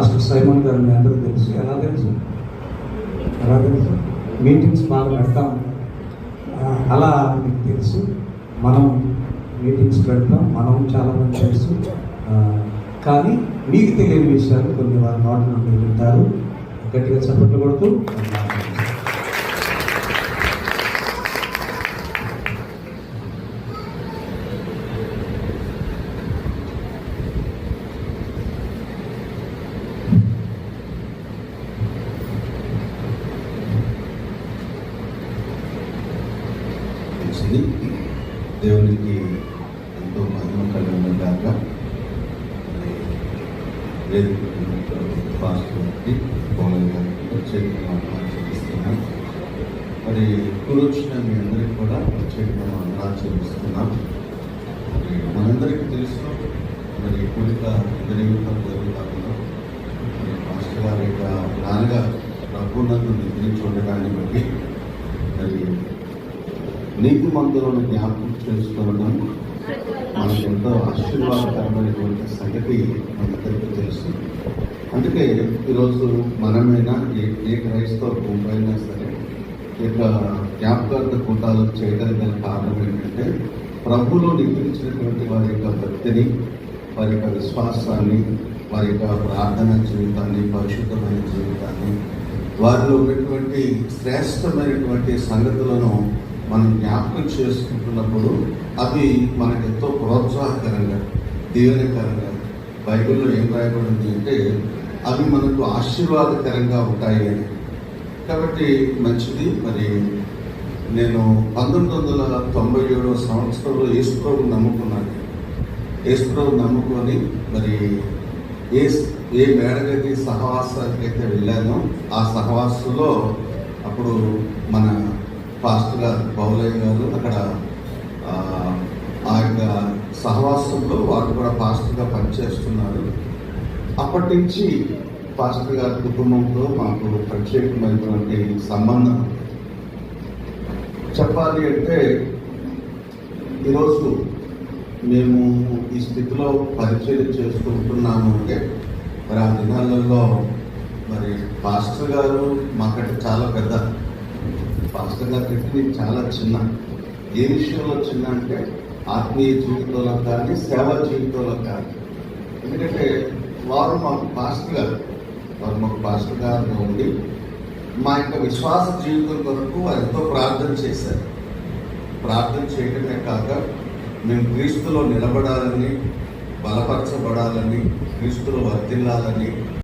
First Simon గారు మీ అందరూ తెలుసు. ఎలా తెలుసు? ఎలా తెలుసు? మీటింగ్స్ బాగా పెడతాం. అలా మీకు తెలుసు. మనం మీటింగ్స్ పెడతాం. మనం చాలామంది తెలుసు. కానీ మీకు తెలియని విషయాలు కొన్ని వారి నోట్ నుండి వింటారు. గట్టిగా చప్పట్లు కొడుతూ వచ్చింది దేవునికి ఎంతో మహిమ కలిగిన గాక. మరి వేదిక పాస్టర్ గారికి ప్రత్యేకంగా ఆచరిస్తున్నాం మరి కూరొచ్చిన మీ అందరికి కూడా ప్రత్యేకంగా ఆచరిస్తున్నాం మరి మనందరికీ తెలుసు మరి కూడిక నిద్రింపం జరుగుతా మరి పాస్టర్ గారి యొక్క నాన్నగారు ప్రభునందు నిద్రించి ఉండడాన్ని బట్టి నీతి మంతులను జ్ఞాపకం చేసుకోవడం మనకు ఎంతో ఆశీర్వాదకరమైనటువంటి సంగతి మనందరికీ తెలుసు. అందుకే ఈరోజు మనమైనా ఏ ఏ క్రైస్తవ గుంపైనా సరే ఈ యొక్క జ్ఞాపకార్థ కూటాలు చేయడానికి దాని కారణం ఏంటంటే ప్రభులో నిద్రించినటువంటి వారి యొక్క భక్తిని వారి యొక్క విశ్వాసాన్ని వారి యొక్క ప్రార్థన జీవితాన్ని పరిశుద్ధమైన జీవితాన్ని వారిలో ఉన్నటువంటి శ్రేష్టమైనటువంటి సంగతులను మనం జ్ఞాపకం చేసుకుంటున్నప్పుడు అది మనకు ఎంతో ప్రోత్సాహకరంగా దీవెనకరంగా బైబిల్లో ఏం రాయబడింది అంటే అవి మనకు ఆశీర్వాదకరంగా ఉంటాయి అని. కాబట్టి మంచిది. మరి నేను పంతొమ్మిది వందల తొంభై ఏడవ సంవత్సరంలో ఏసుప్రభు నమ్ముకున్నాను. ఏసుప్రభు నమ్ముకొని మరి ఏ ఏ మేడగది సహవాసానికి అయితే వెళ్ళానో ఆ సహవాసంలో అప్పుడు మన పాస్టర్ గారు బౌలయ్య గారు అక్కడ ఆ, ఆ యొక్క సహవాసంలో వారు కూడా పాస్టర్గా పనిచేస్తున్నారు. అప్పటి నుంచి పాస్టర్ గారి కుటుంబంతో మాకు ప్రత్యేకమైనటువంటి సంబంధం. చెప్పాలి అంటే ఈరోజు మేము ఈ స్థితిలో పరిచయం చేసుకుంటున్నాము అంటే మరి ఆ దినాలలో మరి పాస్టర్ గారు మాకంటే చాలా పెద్ద పాస్టర్ గారి చాలా చిన్న. ఏ విషయంలో చిన్న అంటే ఆత్మీయ జీవితంలో కానీ సేవా జీవితంలో కానీ. ఎందుకంటే వారు మాకు పాస్టర్ గారు. వారు మాకు పాస్టర్ గారుగా ఉండి మా యొక్క విశ్వాస జీవితం కొరకు వారు ఎంతో ప్రార్థన చేశారు. ప్రార్థన చేయడమే కాక మేము క్రీస్తులో నిలబడాలని బలపరచబడాలని క్రీస్తులో వర్తిల్లాలని